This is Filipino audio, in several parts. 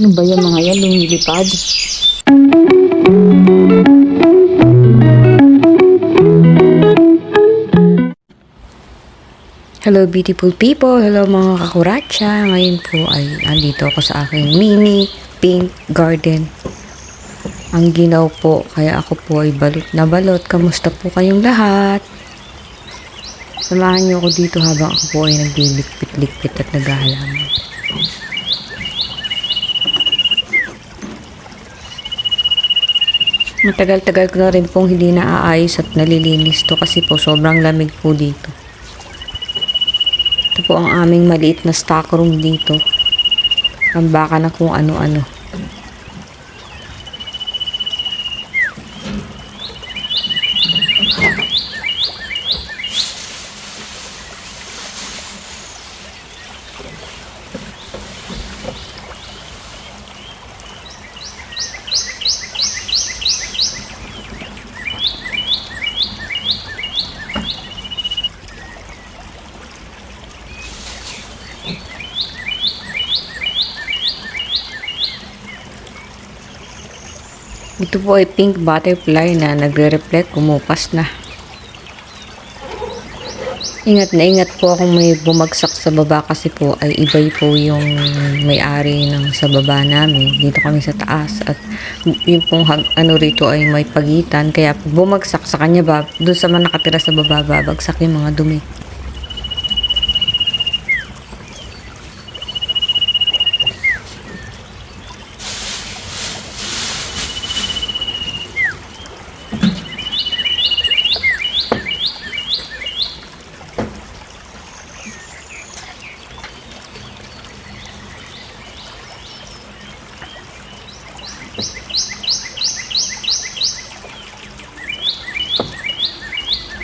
Ano ba yung mga yan? Lumilipad? Hello beautiful people, hello mga kakuratsa. Ngayon po ay andito ako sa aking mini pink garden. Ang ginaw po, kaya ako po ay balot na balot. Kamusta po kayong lahat? Samahan niyo ako dito habang ako po ay naglilikpit-likpit at naghahalaman. Matagal-tagal ko na rin pong hindi naaayos at nalilinis to kasi po sobrang lamig po dito. Ito po ang aming maliit na stock room dito. Ang baka na kung ano-ano. Ito po ay pink butterfly na nagre-reflect, kumupas na. Ingat na ingat po akong may bumagsak sa baba kasi po ay ibay po yung may-ari ng sa baba namin. Dito kami sa taas at yung pong ano rito ay may pagitan kaya bumagsak sa kanya ba, doon sa mga nakatira sa baba, babagsak yung mga dumi.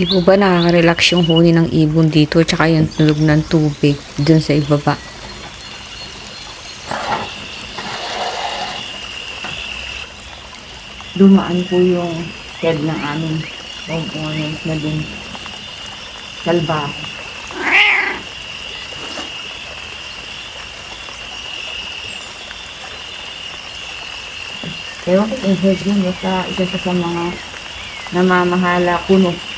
Hindi po ba nakaka-relax yung huni ng ibon dito tsaka yung tulog ng tubig dun sa ibaba. Dumaan po yung head ng aming homeowners na dun salbaho. Ewan ko kung head yun, basta isa sa sa mga namamahala kuno.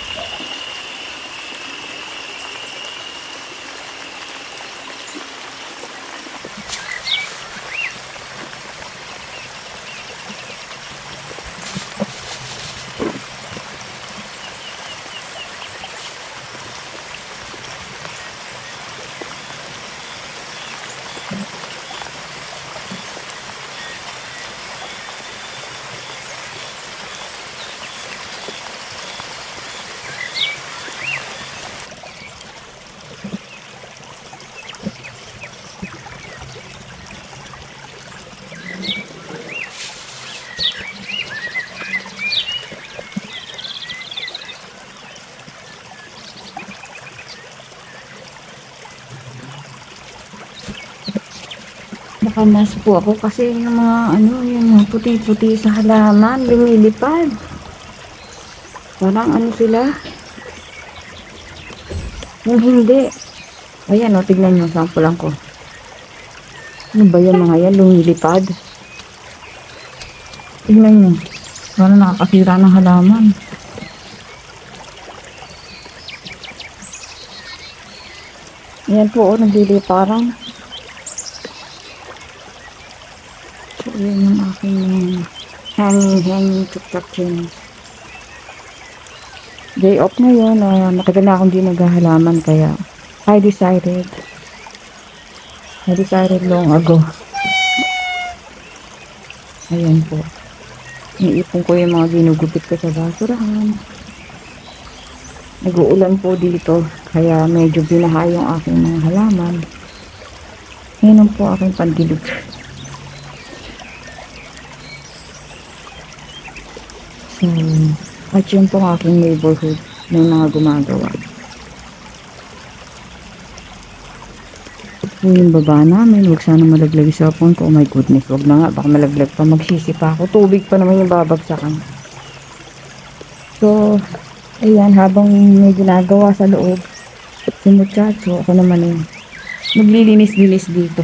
Nakamas po ako kasi yung mga ano, yung mga puti-puti sa halaman, lumilipad. Parang ano sila. Yung hindi. Ayan o, tignan nyo, sampulan ko. Ano ba yan mga yan, lumilipad? Tignan nyo. Parang nakakasira ng halaman. Ayan po, oh, nagliliparang. So, yun yung aking hanging TikTok channel. Day off na yun. Uh, matagal na akong di naghahalaman kaya I decided I decided long ago. Ayan po. Iniipon ko yung mga ginugupit ko sa basurahan. Nag-uulan po dito kaya medyo binaha yung aking mga halaman. Yan po aking pandilog. So, at yun po aking neighborhood ng mga gumagawa. Ito po yung baba namin. Huwag sana malaglag sa phone ko. Oh my goodness. Huwag na nga. Baka malaglag pa. Magsisi pa ako. Tubig pa naman yung babagsakan. So, ayan. Habang may ginagawa sa loob, si muchacho, ako naman eh, maglilinis-linis dito.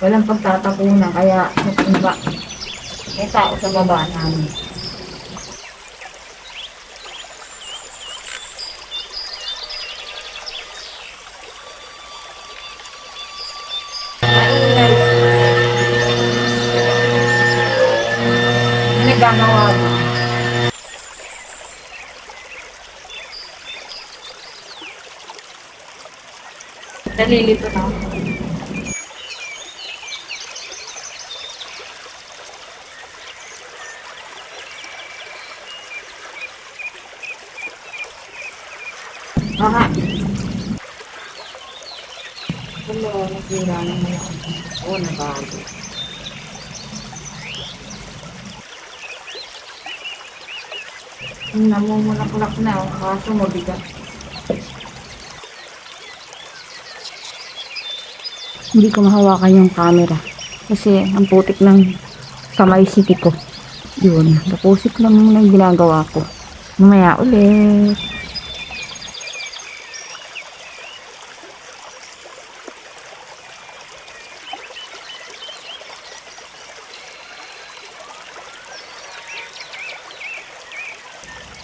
Walang pagtatapunan, kaya sa iba. May tao sa baba namin. Nagagawa mo. Nalilito na ako. Aha. Hello, nasira na mo ako. Oo, nabago. Namumulak-lak na ako, kaso mabigat. Hindi ko mahawakan yung camera. Kasi ang putik ng kamay siki ko. Yun, tapusik lang yung ginagawa ko. Mamaya ulit.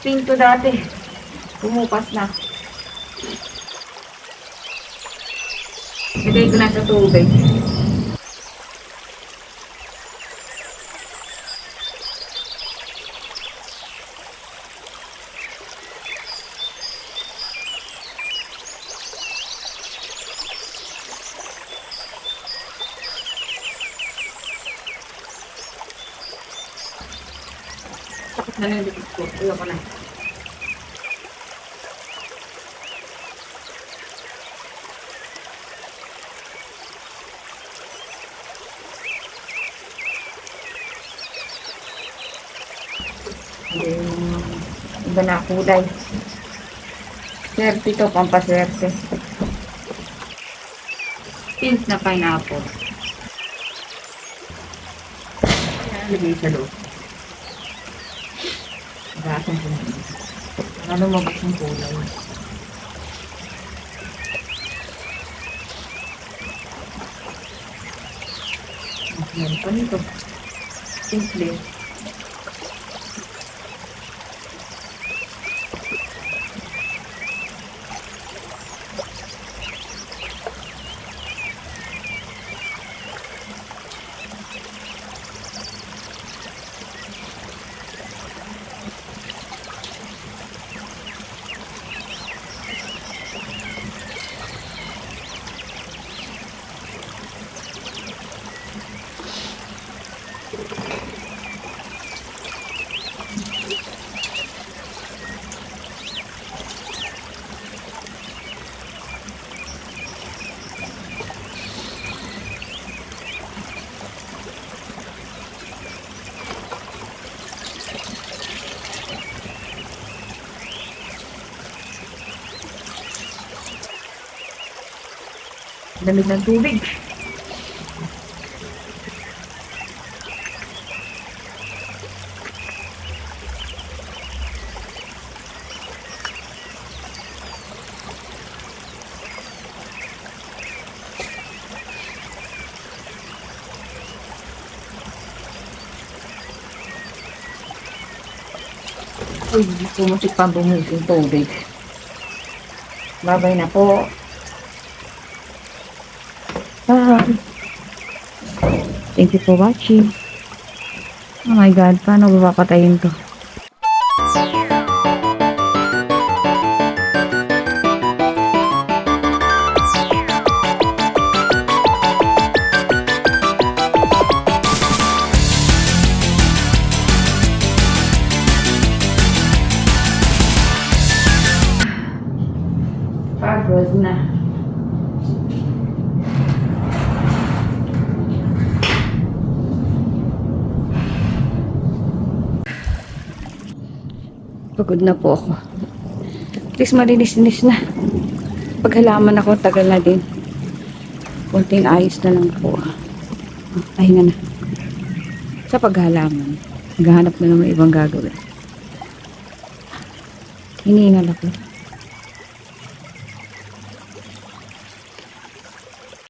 Pinto dati. Pumupas na. Ilagay ko na sa tubig. Sakit ko. Ayoko na. Iba na kulay. Swerte to, pampaswerte. Pink na pineapple. Ayan, lagay sa loob. Ko na. Para lumabas yung kulay. Meron pa nito. Simple. Lamig ng tubig. Uy, pumusik pa bumig yung tubig. Babay na po. Thank you for watching. Oh my God, paano ba papatayin to? Pagod na. Pagod na po ako. At least malinis-linis na. Paghalaman ako, tagal na din. Kunting ayos na lang po. Ah, pahinga na. Sa paghalaman, naghahanap na naman ibang gagawin. Hinihingal ako.